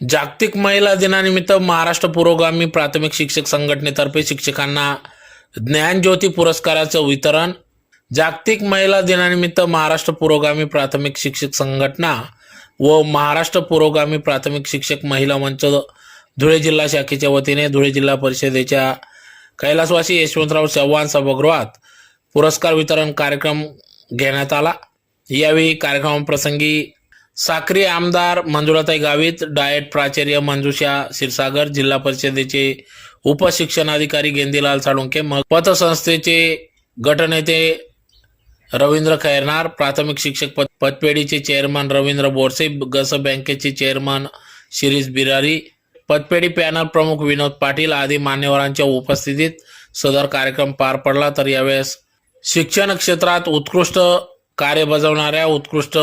जागतिक महिला दिनानिमित्त महाराष्ट्र पुरोगामी प्राथमिक शिक्षक संघटनेतर्फे शिक्षकांना ज्ञानज्योती पुरस्काराचं वितरण. जागतिक महिला दिनानिमित्त महाराष्ट्र पुरोगामी प्राथमिक शिक्षक संघटना व महाराष्ट्र पुरोगामी प्राथमिक शिक्षक महिला मंच धुळे जिल्हा शाखेच्या वतीने धुळे जिल्हा परिषदेच्या कैलासवासी यशवंतराव चव्हाण सभागृहात पुरस्कार वितरण कार्यक्रम घेण्यात आला. यावेळी कार्यक्रमाप्रसंगी साक्री आमदार मंजुळाताई गावित डायट प्राचार्य मंजुषा क्षीरसागर जिल्हा परिषदेचे उपशिक्षणाधिकारी गेंदीलाल साळुंके पतसंस्थेचे गटनेते रवींद्र खैरनार प्राथमिक शिक्षक पद पतपेढीचे चेअरमन रवींद्र बोरसे गस बँकेचे चेअरमन शिरीष बिरारी पतपेढी पॅनल प्रमुख विनोद पाटील आदी मान्यवरांच्या उपस्थितीत सदर कार्यक्रम पार पडला. तर यावेळेस शिक्षण क्षेत्रात उत्कृष्ट कार्य बजावणाऱ्या उत्कृष्ट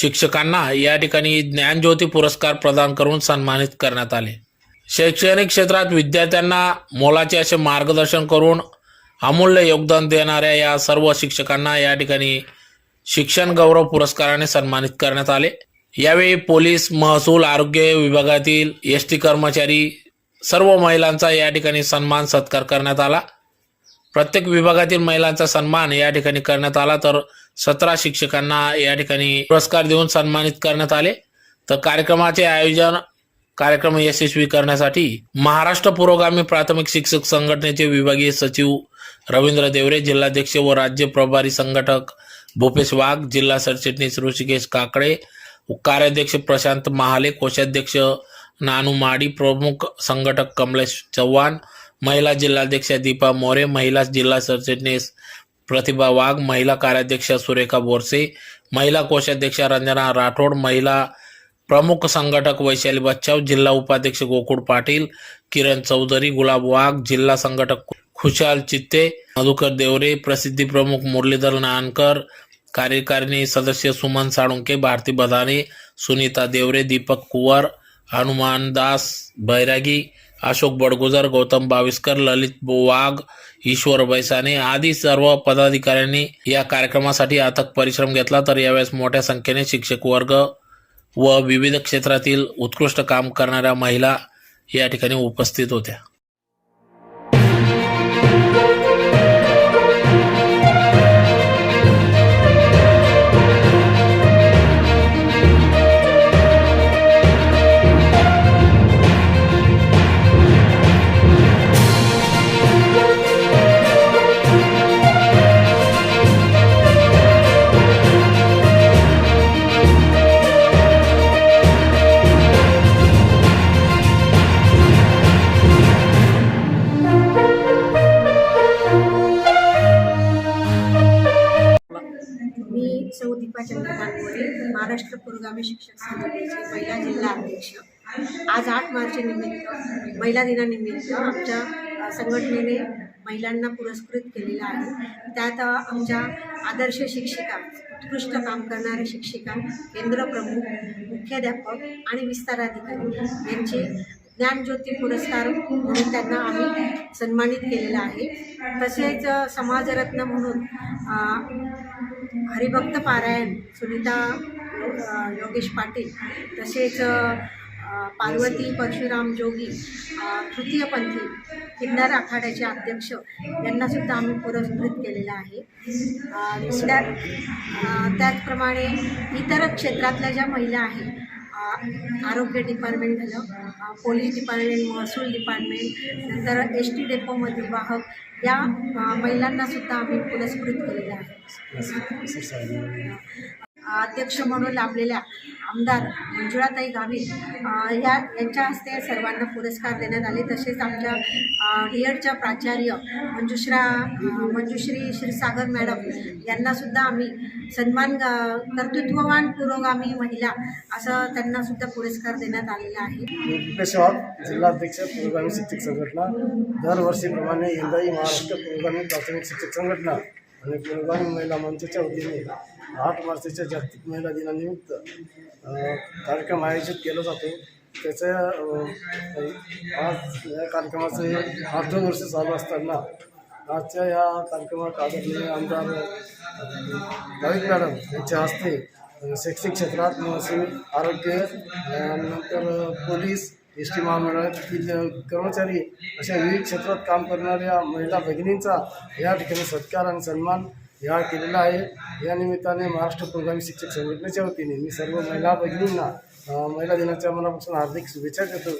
शिक्षकांना या ठिकाणी ज्ञानज्योती पुरस्कार प्रदान करून सन्मानित करण्यात आले. शैक्षणिक क्षेत्रात विद्यार्थ्यांना मोलाचे असे मार्गदर्शन करून अमूल्य योगदान देणाऱ्या या सर्व शिक्षकांना या ठिकाणी शिक्षण गौरव पुरस्काराने सन्मानित करण्यात आले. यावेळी पोलीस महसूल आरोग्य विभागातील एस टी कर्मचारी सर्व महिलांचा या ठिकाणी सन्मान सत्कार करण्यात आला. प्रत्येक विभागातील महिलांचा सन्मान या ठिकाणी करण्यात आला तर सतरा शिक्षकांना या ठिकाणी पुरस्कार देऊन सन्मानित करण्यात आले. तर कार्यक्रमाचे आयोजन कार्यक्रम यशस्वी करण्यासाठी महाराष्ट्र पुरोगामी प्राथमिक शिक्षक संघटनेचे विभागीय सचिव रवींद्र देवरे जिल्हाध्यक्ष व राज्य प्रभारी संघटक भूपेश वाघ जिल्हा सरचिटणीस ऋषिकेश काकडे कार्याध्यक्ष प्रशांत महाले कोषाध्यक्ष नानू माडी प्रमुख संघटक कमलेश चव्हाण महिला जिल्हाध्यक्ष दीपा मोरे महिला जिल्हा सरचिटणीस प्रतिभा वाघ महिला कार्याध्यक्ष सुरेखा बोरसे महिला कोषाध्यक्ष रंजना राठोड महिला प्रमुख संघटक वैशाली बच्चाव जिल्हा उपाध्यक्ष गोकुळ पाटील किरण चौधरी गुलाब वाघ जिल्हा संघटक खुशाल चित्ते मधुकर देवरे प्रसिद्धी प्रमुख मुरलीधर नानकर कार्यकारिणी सदस्य सुमन साळुंके भारती बदाने सुनीता देवरे दीपक कुवर हनुमान दास बैरागी अशोक बडगुजर गौतम बाविस्कर ललित वाघ ईश्वर बैसाने आदी सर्व पदाधिकाऱ्यांनी या कार्यक्रमासाठी अथक परिश्रम घेतला. तर यावेळेस मोठ्या संख्येने शिक्षक वर्ग व विविध क्षेत्रातील उत्कृष्ट काम करणाऱ्या महिला या ठिकाणी उपस्थित होत्या. सौ दीपा चंद्रकांत महाराष्ट्र पुरोगामी शिक्षक संघटनेचे महिला जिल्हा अध्यक्ष. आज आठ मार्च निमित्त महिला दिनानिमित्त आमच्या संघटनेने महिलांना पुरस्कृत केलेला आहे. त्यात आमच्या आदर्श शिक्षिका उत्कृष्ट काम करणाऱ्या शिक्षिका केंद्रप्रमुख मुख्याध्यापक आणि विस्ताराधिकारी यांचे ज्ञानज्योती पुरस्कार म्हणून त्यांना आम्ही सन्मानित केलेला आहे. तसेच समाजरत्न म्हणून हरिभक्त पारायण सुनीता योगेश पाटील तसेच पार्वती परशुराम जोगी तृतीयपंथी किन्नर आखाड्याचे अध्यक्ष यांनासुद्धा आम्ही पुरस्कृत केलेला आहे. त्या त्याचप्रमाणे इतर क्षेत्रातल्या ज्या महिला आहेत आरोग्य डिपार्टमेंट झालं. पोलीस डिपार्टमेंट महसूल डिपार्टमेंट नंतर एस टी डेपोमधील वाहक या महिलांनासुद्धा आम्ही पुरस्कृत केलेलं आहे. अध्यक्ष म्हणून लाभलेल्या आमदार मंजुळाताई गावित अ, या यांच्या हस्ते सर्वांना पुरस्कार देण्यात आले. तसेच आमच्या डीएडच्या प्राचार्य मंजुश्रा मंजुश्री क्षीरसागर मॅडम यांनासुद्धा आम्ही सन्मान कर्तृत्ववान पुरोगामी महिला असं त्यांनासुद्धा पुरस्कार देण्यात आलेला आहे. पेशवाग जिल्हाध्यक्ष पुरोगामी शिक्षक संघटना. दरवर्षीप्रमाणे यंदाही महाराष्ट्र पुरोगामी प्राथमिक शिक्षक संघटना आणि पुरोगामी महिला मंचच्या वतीने आठ मार्चच्या जागतिक महिला दिनानिमित्त कार्यक्रम आयोजित केला जातो. त्याच्या आज या कार्यक्रमाचे आठ दोन वर्ष चालू असताना आजच्या या कार्यक्रमात आदरणीय आमदार गावित मॅडम यांच्या हस्ते शैक्षणिक क्षेत्रात महसूल आरोग्य नंतर पोलीस एस टी महामंडळातील कर्मचारी अशा विविध क्षेत्रात काम करणाऱ्या महिला भगिनींचा या ठिकाणी सत्कार आणि सन्मान या केलेला आहे. या निमित्ताने महाराष्ट्र प्रोग्रामी शिक्षक संघटनेच्या वतीने मी सर्व महिला भगिनींना महिला दिनाच्या मनापासून हार्दिक शुभेच्छा देतो.